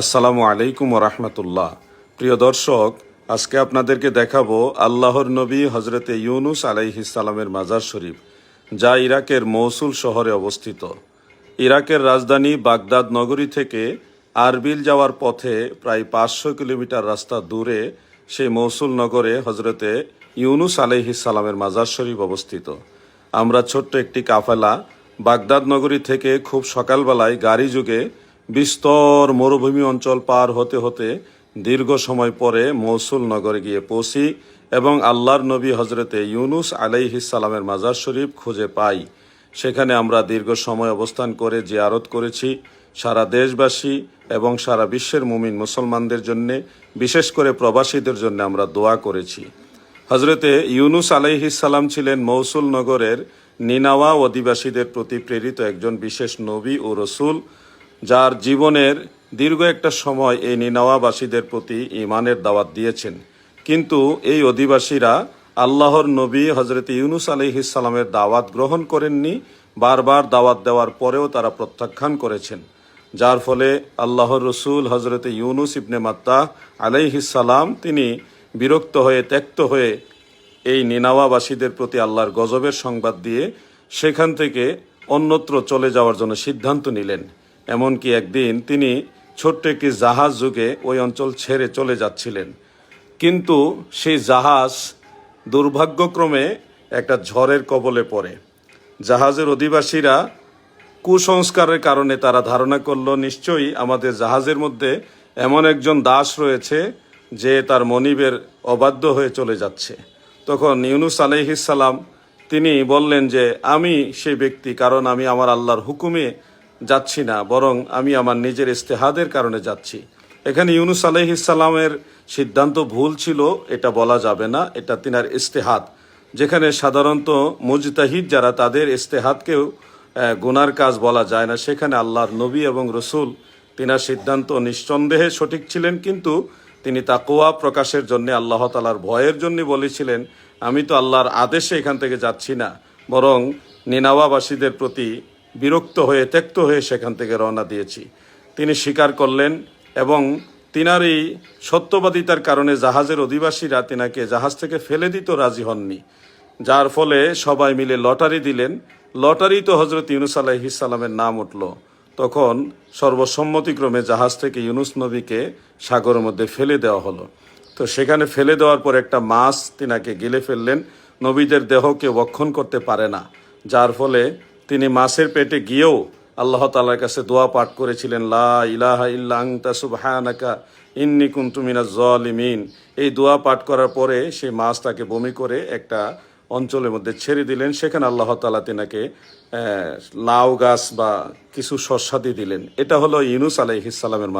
আসসালামু আলাইকুম রহমতুল্লাহ। প্রিয় দর্শক, আজকে আপনাদেরকে দেখাবো আল্লাহর নবী হজরতে ইউনুস আলাইহিসালামের মাজার শরীফ, যা ইরাকের মৌসুল শহরে অবস্থিত। ইরাকের রাজধানী বাগদাদ নগরী থেকে আরবিল যাওয়ার পথে প্রায় পাঁচশো কিলোমিটার রাস্তা দূরে সেই মৌসুল নগরে হজরতে ইউনুস আলাইহিসালামের মাজার শরীফ অবস্থিত। আমরা ছোট্ট একটি কাফেলা বাগদাদ নগরী থেকে খুব সকালবেলায় গাড়ি যুগে বিস্তর মরুভূমি অঞ্চল পার হতে হতে দীর্ঘ সময় পরে মৌসুল নগরে গিয়ে পৌঁছি এবং আল্লাহর নবী হজরতে ইউনুস আলাইহিসালামের মাজার শরীফ খুঁজে পাই। সেখানে আমরা দীর্ঘ সময় অবস্থান করে জিয়ারত করেছি। সারা দেশবাসী এবং সারা বিশ্বের মুমিন মুসলমানদের জন্য, বিশেষ করে প্রবাসীদের জন্য আমরা দোয়া করেছি। হজরতে ইউনুস আলাইহিসাল্লাম ছিলেন মৌসুল নগরের নিনাওয়া অধিবাসীদের প্রতি প্রেরিত একজন বিশেষ নবী ও রসুল। যার জীবনের দীর্ঘ একটা সময় এই নিনাওয়াবাসীদের প্রতি ইমানের দাওয়াত দিয়েছেন। কিন্তু এই অধিবাসীরা আল্লাহর নবী হজরত ইউনুস আলাইহিসাল্লামের দাওয়াত গ্রহণ করেননি, বারবার দাওয়াত দেওয়ার পরেও তারা প্রত্যাখ্যান করেছেন। যার ফলে আল্লাহর রসুল হজরত ইউনুস ইবনে মাত্তা আলাইহিসাল্লাম তিনি বিরক্ত হয়ে, ত্যক্ত হয়ে এই নিনাওয়াবাসীদের প্রতি আল্লাহর গজবের সংবাদ দিয়ে সেখান থেকে অন্যত্র চলে যাওয়ার জন্য সিদ্ধান্ত নিলেন। এমনকি একদিন তিনি ছোট্ট একটি জাহাজ যুগে ওই অঞ্চল ছেড়ে চলে যাচ্ছিলেন। কিন্তু সেই জাহাজ দুর্ভাগ্যক্রমে একটা ঝড়ের কবলে পড়ে। জাহাজের অধিবাসীরা কুসংস্কারের কারণে তারা ধারণা করল, নিশ্চয়ই আমাদের জাহাজের মধ্যে এমন একজন দাস রয়েছে যে তার মনিবের অবাধ্য হয়ে চলে যাচ্ছে। তখন ইউনুস আলাইহিসাল্লাম তিনি বললেন যে, আমি সেই ব্যক্তি, কারণ আমি আমার আল্লাহর হুকুমে যাচ্ছি না বরং আমি আমার নিজের ইস্তেহাদের কারণে যাচ্ছি। এখানে ইউনুস আলাইহিসাল্লামের সিদ্ধান্ত ভুল ছিল এটা বলা যাবে না এটা তিনার ইস্তেহাদ যেখানে সাধারণত মুজতাহিদ যারা তাদের ইস্তেহাদকেও আহ, গুনার কাজ বলা যায় না। সেখানে আল্লাহর নবী এবং রসুল তিনার সিদ্ধান্ত নিঃসন্দেহে সঠিক ছিলেন কিন্তু তিনি তাকোয়া প্রকাশের জন্য আল্লাহ তালার ভয়ের জন্য বলেছিলেন আমি তো আল্লাহর আদেশে এখান থেকে যাচ্ছি না বরং নিনাওয়াবাসীদের প্রতি বিরক্ত হয়ে, ত্যক্ত হয়ে সেখান থেকে রওনা দিয়েছি। তিনি স্বীকার করলেন এবং তিনার এই সত্যবাদিতার কারণে জাহাজের অধিবাসীরা তিনাকে জাহাজ থেকে ফেলে দিত রাজি হননি, যার ফলে সবাই মিলে লটারি দিলেন। লটারি তো হজরত ইউনুস আলাইহিসাল্লামের নাম উঠল। তখন সর্বসম্মতিক্রমে জাহাজ থেকে ইউনুস নবীকে সাগরের মধ্যে ফেলে দেওয়া হলো। তো সেখানে ফেলে দেওয়ার পর একটা মাছ তিনাকে গিলে ফেললেন। নবীদের দেহকে বক্ষণ করতে পারে না, যার ফলে তিনি মাছের পেটে গিয়েও আল্লাহ তালার কাছে দোয়া পাঠ করেছিলেন, লা ইলাহা ইল্লা আংতা সুবহানাকা ইন্নি কুন্তুমিনা জলিমিন। এই দোয়া পাঠ করার পরে সেই মাছ তাকে বমি করে একটা অঞ্চলের মধ্যে ছেড়ে দিলেন। সেখানে আল্লাহ তালা তিনাকে লাউ গাছ বা কিছু শস্যাদি দিলেন। এটা হলো ইউনুস আলাইহিসালামের